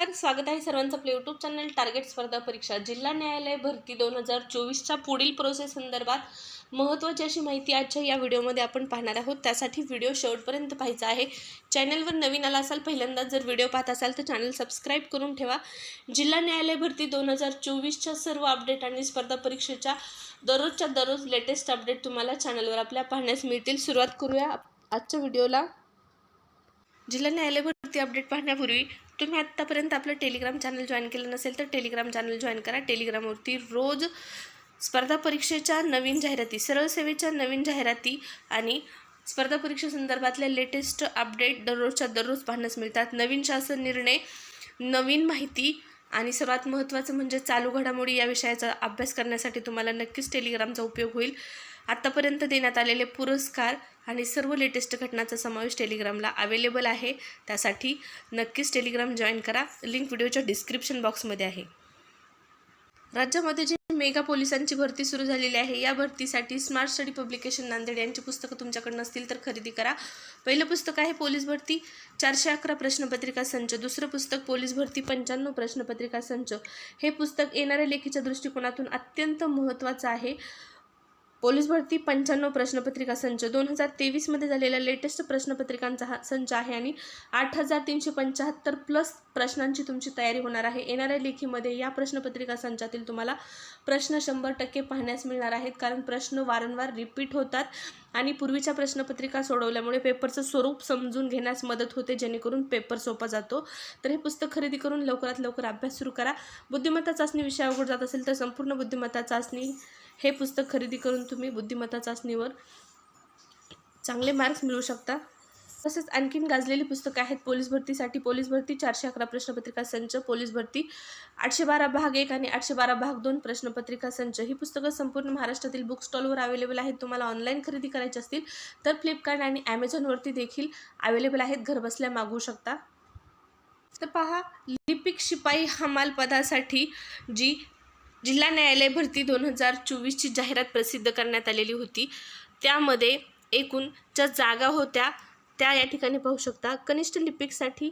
तर स्वागत आहे सर्वांचं आपलं यूट्यूब चॅनल टार्गेट स्पर्धा परीक्षा. जिल्हा न्यायालय भरती दोन हजार चोवीसच्या पुढील प्रोसेस संदर्भात महत्त्वाची अशी माहिती आजच्या या व्हिडिओमध्ये आपण पाहणार आहोत. त्यासाठी व्हिडिओ शेवटपर्यंत पाहायचा आहे. चॅनलवर नवीन आला असाल पहिल्यांदा जर व्हिडिओ पाहत असाल तर चॅनल सबस्क्राईब करून ठेवा. जिल्हा न्यायालय भरती दोन हजार चोवीसच्या सर्व अपडेट आणि स्पर्धा परीक्षेच्या दररोजच्या दररोज लेटेस्ट अपडेट तुम्हाला चॅनलवर आपल्या पाहण्यास मिळतील. सुरुवात करूया आजच्या व्हिडिओला. जिल्हा न्यायालय भरती अपडेट पाहण्यापूर्वी तुम्ही आत्तापर्यंत आपलं टेलिग्राम चॅनल जॉईन केलं नसेल तर टेलिग्राम चॅनल जॉईन करा. टेलिग्रामवरती रोज स्पर्धा परीक्षेच्या नवीन जाहिराती सरळ सेवेच्या नवीन जाहिराती आणि स्पर्धा परीक्षेसंदर्भातल्या लेटेस्ट अपडेट दररोजच्या दररोज पाहण्यास मिळतात. नवीन शासन निर्णय नवीन माहिती आणि सर्वात महत्त्वाचं म्हणजे चालू घडामोडी या विषयाचा अभ्यास करण्यासाठी तुम्हाला नक्कीच टेलिग्रामचा उपयोग होईल. आत्तापर्यंत देण्यात आलेले पुरस्कार आणि सर्व लेटेस्ट घटनाचा समावेश टेलिग्रामला अवेलेबल आहे. त्यासाठी नक्कीच टेलिग्राम जॉईन करा. लिंक व्हिडिओच्या डिस्क्रिप्शन बॉक्समध्ये आहे. राज्यामध्ये जी मेगा पोलिसांची भरती सुरू झालेली आहे या भरतीसाठी स्मार्ट स्टडी पब्लिकेशन नांदेड यांची पुस्तकं तुमच्याकडे नसतील तर खरेदी करा. पहिलं पुस्तक आहे पोलीस भरती चारशे अकरा प्रश्नपत्रिका संच. दुसरं पुस्तक पोलीस भरती पंच्याण्णव प्रश्नपत्रिका संच. हे पुस्तक येणाऱ्या लेखीच्या दृष्टिकोनातून अत्यंत महत्त्वाचं आहे. पोलीस भरती पंच्याण्णव प्रश्नपत्रिका संच. दोन हजार तेवीसमध्ये झालेला लेटेस्ट प्रश्नपत्रिकांचा हा संच आहे आणि आठ हजार तीनशे पंच्याहत्तर प्लस प्रश्नांची तुमची तयारी होणार आहे. येणाऱ्या लेखीमध्ये या प्रश्नपत्रिका संचातील तुम्हाला प्रश्न शंभर टक्के पाहण्यास मिळणार आहेत कारण प्रश्न वारंवार रिपीट होतात आणि पूर्वीच्या प्रश्नपत्रिका सोडवल्यामुळे पेपरचं स्वरूप समजून घेण्यास मदत होते जेणेकरून पेपर सोपा जातो. तर हे पुस्तक खरेदी करून लवकरात लवकर अभ्यास सुरू करा. बुद्धिमत्ता चाचणी विषय अवघड जात असेल तर संपूर्ण बुद्धिमत्ता चाचणी हे पुस्तक खरेदी करून तुम्ही बुद्धिमत्ता चाचणीवर चांगले मार्क्स मिळवू शकता. तसेच आणखीन गाजलेली पुस्तकं आहेत पोलीस भरतीसाठी. पोलीस भरती चारशे अकरा प्रश्नपत्रिका संच पोलीस भरती आठशे बारा भाग एक आणि आठशे बारा भाग दोन प्रश्नपत्रिका संच. ही पुस्तकं संपूर्ण महाराष्ट्रातील बुक स्टॉलवर अवेलेबल आहेत. तुम्हाला ऑनलाईन खरेदी करायची असतील तर फ्लिपकार्ट आणि ॲमेझॉनवरती देखील अवेलेबल आहेत. घरबसल्या मागवू शकता. तर पहा लिपिक शिपाई हमाल पदासाठी जी जिल्हा न्यायालय भरती दोन हजार चोवीसची जाहिरात प्रसिद्ध करण्यात आलेली होती. त्यामध्ये एकूण ज्या जागा होत्या त्या या ठिकाणी पाहू शकता. कनिष्ठ लिपिकसाठी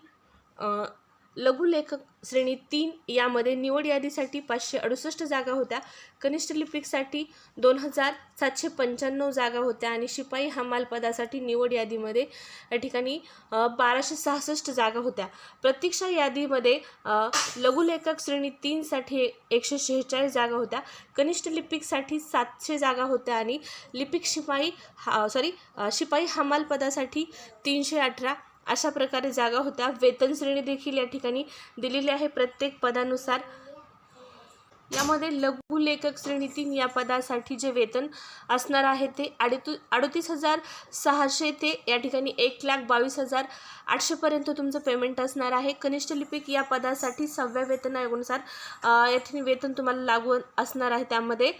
लघुलेखक श्रेणी तीन यामध्ये निवड यादीसाठी पाचशे अडुसष्ट जागा होत्या. कनिष्ठ लिपिकसाठी दोन हजार सातशे पंच्याण्णव जागा होत्या आणि शिपाई हमाल पदासाठी निवड यादीमध्ये या ठिकाणी बाराशे सहासष्ट जागा होत्या. प्रतीक्षा यादीमध्ये लघुलेखक श्रेणी तीनसाठी एकशे शेहेचाळीस जागा होत्या. कनिष्ठ लिपिकसाठी सातशे जागा होत्या आणि लिपिक शिपाई हा सॉरी शिपाई हमाल पदासाठी तीनशे अठरा अशा प्रकारे जागा होत्या. वेतन श्रेणी देखील या ठिकाणी दिलेली आहे. प्रत्येक पदानुसार यामध्ये लघु लेखक श्रेणी तीन या पदासाठी जे वेतन असणार आहे ते अडीतू अडतीस हजार सहाशे ते या ठिकाणी एक लाख बावीस हजार आठशेपर्यंत तुमचं पेमेंट असणार आहे. कनिष्ठ लिपिक या पदासाठी सहाव्या वेतन आयोगानुसार या ठिकाणी वेतन तुम्हाला लागू असणार आहे. त्यामध्ये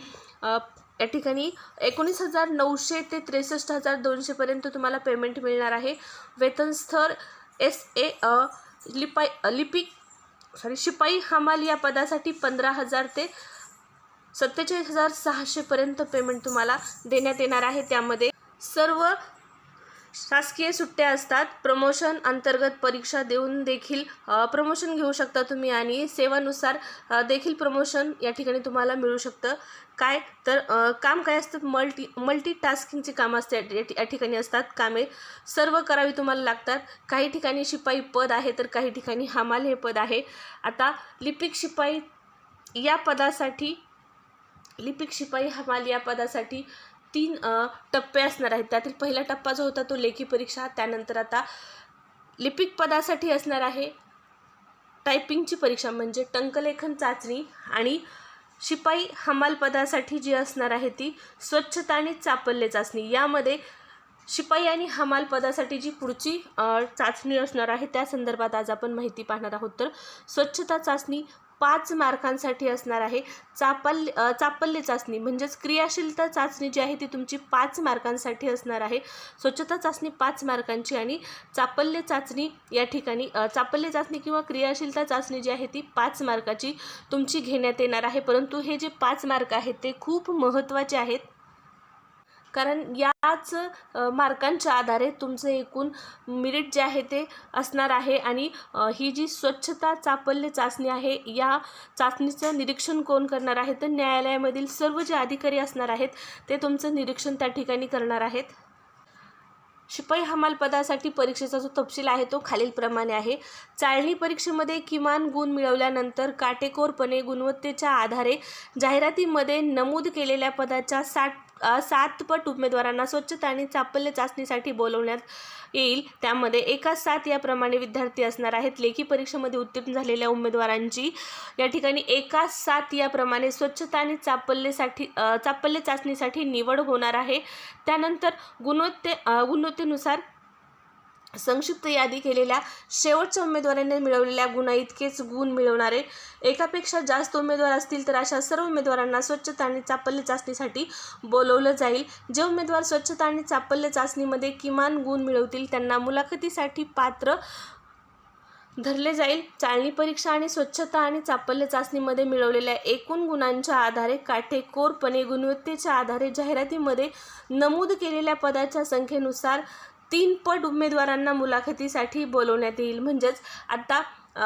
या ठिकाणी एकोणीस हजार नऊशे ते त्रेसष्ट हजार दोनशेपर्यंत तुम्हाला पेमेंट मिळणार आहे. वेतनस्थर एस ए लिपाई लिपिक सॉरी शिपाई हमाल या पदासाठी पंधरा हजार ते सत्तेचाळीस हजार सहाशेपर्यंत पेमेंट तुम्हाला देण्यात येणार आहे. त्यामध्ये सर्व शासकीय सुट्ट्या असतात. प्रमोशन अंतर्गत परीक्षा देऊन देखील प्रमोशन घेऊ शकता तुम्ही आणि सेवानुसार देखील प्रमोशन या ठिकाणी तुम्हाला मिळू शकतं. काय? तर काम काय असतं? मल्टी मल्टी टास्किंगची कामं असते. या ठिकाणी असतात कामे. सर्व करावी तुम्हाला लागतात. काही ठिकाणी शिपाई पद आहे तर काही ठिकाणी हमाल हे पद आहे. आता लिपिक शिपाई या पदासाठी लिपिक शिपाई हमाल या पदासाठी तीन टप्पे असणार आहेत. त्यातील पहिला टप्पा जो होता तो लेखी परीक्षा त्यानंतर आता लिपिक पदासाठी असणार आहे टायपिंगची परीक्षा म्हणजे टंकलेखन चाचणी आणि शिपाई हमाल पदासाठी जी असणार आहे ती स्वच्छता आणि चापल्य चाचणी. यामध्ये शिपाई आणि हमाल पदासाठी जी पुढची चाचणी असणार आहे त्या संदर्भात आज आपण माहिती पाहणार आहोत. तर स्वच्छता चाचणी पाच मार्कांसाठी असणार आहे. चापल्य चापल्य चाचणी म्हणजेच क्रियाशीलता चाचणी जी आहे ती तुमची पाच मार्कांसाठी असणार आहे. स्वच्छता चाचणी पाच मार्कांची आणि चापल्य चाचणी या ठिकाणी चापल्य चाचणी किंवा क्रियाशीलता चाचणी जी आहे ती पाच मार्काची तुमची घेण्यात येणार आहे. परंतु हे जे पाच मार्क आहेत ते खूप महत्त्वाचे आहेत. कारण याच मार्कांच्या आधारे तुमचं एकूण मिरिट जे आहे ते असणार आहे आणि ही जी स्वच्छता चापल्य चाचणी आहे या चाचणीचं निरीक्षण कोण करणार आहे? तर न्यायालयामधील सर्व जे अधिकारी असणार आहेत ते तुमचं निरीक्षण त्या ठिकाणी करणार आहेत. शिपाई हमाल पदासाठी परीक्षेचा जो तपशील आहे तो खालीलप्रमाणे आहे. चाळणी परीक्षेमध्ये किमान गुण मिळवल्यानंतर काटेकोरपणे गुणवत्तेच्या आधारे जाहिरातीमध्ये नमूद केलेल्या पदाच्या साठ सातपट उमेदवारांना स्वच्छता आणि चापल्य चाचणीसाठी बोलवण्यात येईल. त्यामध्ये एका सात याप्रमाणे विद्यार्थी असणार आहेत. लेखी परीक्षेमध्ये उत्तीर्ण झालेल्या उमेदवारांची या ठिकाणी एका सात याप्रमाणे स्वच्छता आणि चापल्यसाठी चापल्य चाचणीसाठी निवड होणार आहे. त्यानंतर गुणवत्ते गुणवत्तेनुसार संक्षिप्त यादी केलेल्या शेवटच्या उमेदवारांनी मिळवलेल्या गुणा इतकेच गुण मिळवणारे. एकापेक्षा जास्त उमेदवार असतील तर अशा सर्व उमेदवारांना स्वच्छता आणि चापल्य चाचणीसाठी बोलवलं जाईल. जे उमेदवार स्वच्छता आणि चापल्य चाचणीमध्ये किमान गुण मिळवतील त्यांना मुलाखतीसाठी पात्र धरले जाईल. चालणी परीक्षा आणि स्वच्छता आणि चापल्य चाचणीमध्ये मिळवलेल्या एकूण गुणांच्या आधारे काटेकोरपणे गुणवत्तेच्या आधारे जाहिरातीमध्ये नमूद केलेल्या पदाच्या संख्येनुसार तीन पट उमेदवारांना मुलाखतीसाठी बोलवण्यात येईल. म्हणजेच आता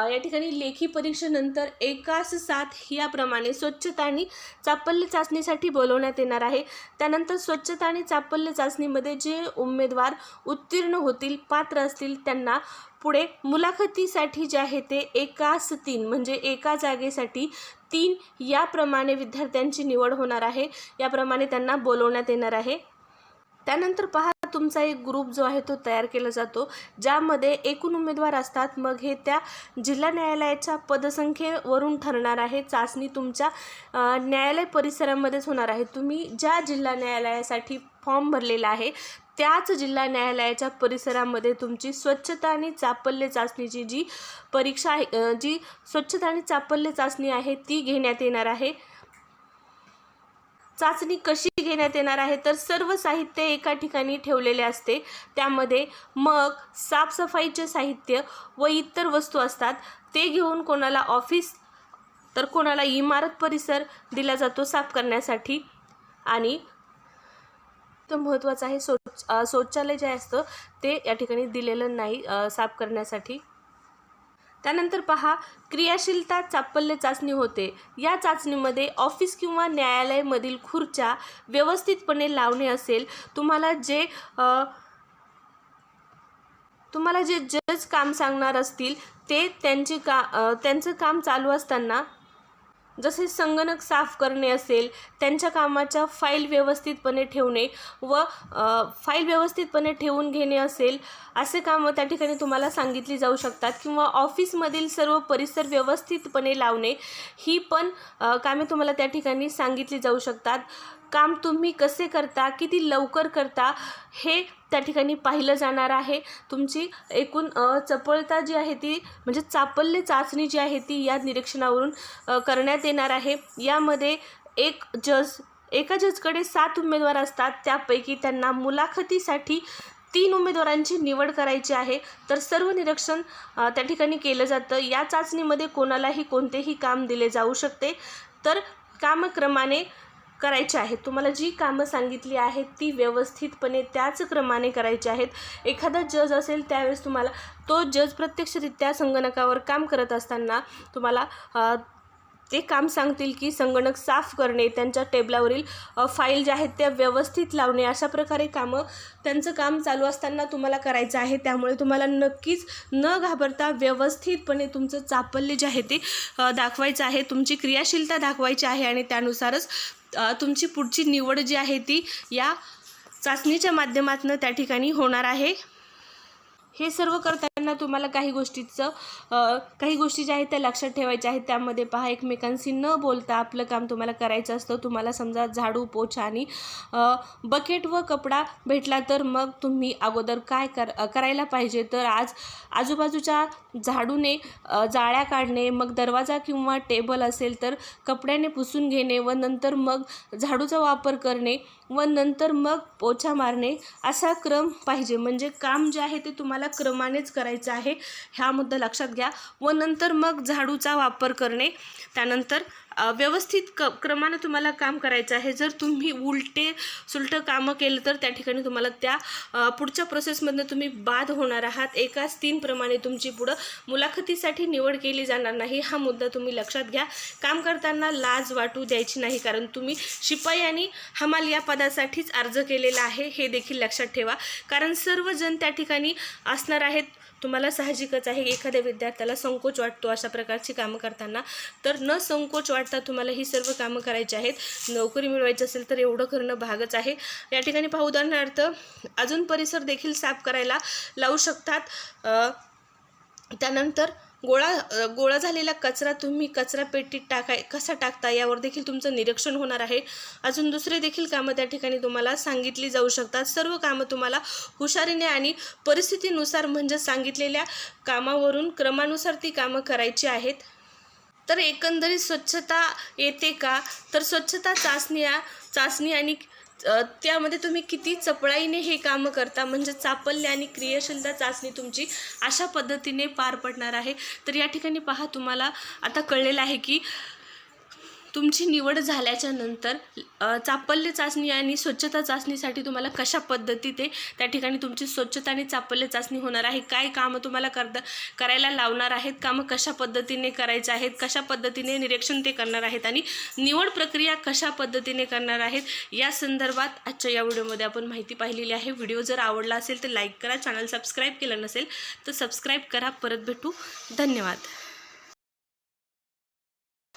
या ठिकाणी लेखी परीक्षेनंतर एकास सात याप्रमाणे स्वच्छता आणि चापल्य चाचणीसाठी बोलवण्यात येणार आहे. त्यानंतर स्वच्छता आणि चापल्य चाचणीमध्ये जे उमेदवार उत्तीर्ण होतील पात्र असतील त्यांना पुढे मुलाखतीसाठी जे आहे ते एकास तीन म्हणजे एका जागेसाठी तीन याप्रमाणे विद्यार्थ्यांची निवड होणार आहे. याप्रमाणे त्यांना बोलवण्यात येणार आहे. त्यानंतर पहा तुमचा एक ग्रुप जो आहे तो तयार केला जातो ज्यामध्ये एकूण उमेदवार असतात. मग हे त्या जिल्हा न्यायालयाच्या पदसंख्येवरून ठरणार आहे. चाचणी तुमच्या न्यायालय परिसरामध्येच होणार आहे. तुम्ही ज्या जिल्हा न्यायालयासाठी फॉर्म भरलेला आहे त्याच जिल्हा न्यायालयाच्या परिसरामध्ये तुमची स्वच्छता आणि चापल्य चाचणीची जी परीक्षा आहे जी स्वच्छता आणि चापल्य चाचणी आहे ती घेण्यात येणार आहे. चाचणी कशी घेण्यात येणार आहे? तर सर्व साहित्य एका ठिकाणी ठेवलेले असते. त्यामध्ये मग साफसफाईचे साहित्य व इतर वस्तू असतात. ते घेऊन कोणाला ऑफिस तर कोणाला इमारत परिसर दिला जातो साफ करण्यासाठी. आणि तर महत्त्वाचं आहे शौच शौचालय जे असतं ते या ठिकाणी दिलेलं नाही साफ करण्यासाठी. त्यानंतर पहा क्रियाशीलता चापल्य चाचणी होते. या चाचणीमध्ये ऑफिस किंवा न्यायालयामधील खुर्च्या व्यवस्थितपणे लावणे असेल. तुम्हाला जे तुम्हाला जे जज काम सांगणार असतील ते त्यांचे का त्यांचं काम चालू असताना जसे संगणक साफ करणे असेल त्यांच्या कामाच्या फाईल व्यवस्थितपणे ठेवणे व फाईल व्यवस्थितपणे ठेवून घेणे असेल असे कामं त्या ठिकाणी तुम्हाला सांगितली जाऊ शकतात. किंवा ऑफिसमधील सर्व परिसर व्यवस्थितपणे लावणे ही पण कामे तुम्हाला त्या ठिकाणी सांगितली जाऊ शकतात. काम तुम्ही कसे करता किती लवकर करता हे त्या ठिकाणी पाहिलं जाणार आहे. तुमची एकूण चपळता जी आहे ती म्हणजे चापल्य चाचणी जी आहे ती या निरीक्षणावरून करण्यात येणार आहे. यामध्ये एक जज एका जजकडे सात उमेदवार असतात. त्यापैकी त्यांना मुलाखतीसाठी तीन उमेदवारांची निवड करायची आहे. तर सर्व निरीक्षण त्या ठिकाणी केलं जातं. या चाचणीमध्ये कोणालाही कोणतेही काम दिले जाऊ शकते. तर कामक्रमाने करायचे आहेत. तुम्हाला जी कामं सांगितली आहेत ती व्यवस्थितपणे त्याच क्रमाने करायची आहेत. एखादा जज असेल त्यावेळेस तुम्हाला तो जज प्रत्यक्षरित्या संगणकावर काम करत असताना तुम्हाला ते काम सांगतील की संगणक साफ करणे त्यांच्या टेबलावरील फाईल ज्या आहेत त्या व्यवस्थित लावणे अशा प्रकारे कामं त्यांचं काम चालू असताना तुम्हाला करायचं आहे. त्यामुळे तुम्हाला नक्कीच न घाबरता व्यवस्थितपणे तुमचं चापल्य जे आहे ते दाखवायचं आहे. तुमची क्रियाशीलता दाखवायची आहे आणि त्यानुसारच तुमची पुढची निवड जी आहे ती या चाचणीच्या माध्यमातून त्या ठिकाणी होणार आहे. हे सर्व करता त्यांना तुम्हाला काही गोष्टीचं काही गोष्टी ज्या आहेत त्या लक्षात ठेवायच्या आहेत. त्यामध्ये पहा एकमेकांशी न बोलता आपलं काम तुम्हाला करायचं असतं. तुम्हाला समजा झाडू पोछा आणि बकेट व कपडा भेटला तर मग तुम्ही अगोदर काय कर करायला पाहिजे? तर आज आजूबाजूच्या झाडूने जाळ्या काढणे मग दरवाजा किंवा टेबल असेल तर कपड्याने पुसून घेणे व नंतर मग झाडूचा वापर करणे व नंतर मग पोछा मारणे असा क्रम पाहिजे. म्हणजे काम जे आहे ते तुम्हाला क्रमानेच करायचं करायचं आहे. हा मुद्दा लक्षात घ्या. व नंतर मग झाडूचा वापर करणे. त्यानंतर व्यवस्थित क क्रमानं तुम्हाला काम करायचं आहे. जर तुम्ही उलटे सुलटं कामं केलं तर त्या ठिकाणी तुम्हाला त्या पुढच्या प्रोसेसमधनं तुम्ही बाद होणार आहात. एकाच तीनप्रमाणे तुमची पुढं मुलाखतीसाठी निवड केली जाणार नाही. हा मुद्दा तुम्ही लक्षात घ्या. काम करताना लाज वाटू द्यायची नाही कारण तुम्ही शिपाई आणि हमाल या पदासाठीच अर्ज केलेला आहे. हे देखील लक्षात ठेवा. कारण सर्वजण त्या ठिकाणी असणार आहेत. तुम्हाला साहजिकच आहे एखाद्या विद्यार्थ्याला संकोच वाटतो अशा प्रकारची कामं करताना. तर न संकोच वाटता तुम्हाला ही सर्व कामं करायची आहेत. नोकरी मिळवायची असेल तर एवढं करणं भागच आहे. या ठिकाणी पाहू उदाहरणार्थ अजून परिसर देखील साफ करायला लावू शकतात. त्यानंतर गोळा गोळा झालेला कचरा तुम्ही कचरा पेटीत टाकाय कसा टाकता? यावर देखील तुमचं निरीक्षण होणार आहे. अजून दुसरे देखील कामं त्या ठिकाणी तुम्हाला सांगितली जाऊ शकतात. सर्व कामं तुम्हाला हुशारीने आणि परिस्थितीनुसार म्हणजे सांगितलेल्या कामावरून क्रमानुसार ती कामं करायची आहेत. तर एकंदरीत स्वच्छता येते का? तर स्वच्छता चाचण्या चाचणी आणि त्यामध्ये तुम्ही किती चपळाईने हे कामं करता? म्हणजे चापल्य आणि क्रियाशीलता चाचणी तुमची अशा पद्धतीने पार पडणार आहे. तर या ठिकाणी पहा तुम्हाला आता कळलेलं आहे की तुमची निवड झाल्याच्यानंतर चापल्य चाचणी आणि स्वच्छता चाचणीसाठी तुम्हाला कशा पद्धती ते त्या ठिकाणी तुमची स्वच्छता आणि चापल्य चाचणी होणार आहे? काय कामं तुम्हाला करता करायला लावणार आहेत? कामं कशा पद्धतीने करायचे आहेत? कशा पद्धतीने निरीक्षण ते करणार आहेत? आणि निवड प्रक्रिया कशा पद्धतीने करणार आहेत? या संदर्भात आजच्या या व्हिडिओमध्ये आपण माहिती पाहिलेली आहे. व्हिडिओ जर आवडला असेल तर लाईक करा चॅनल सबस्क्राईब केलं नसेल तर सबस्क्राईब करा. परत भेटू. धन्यवाद.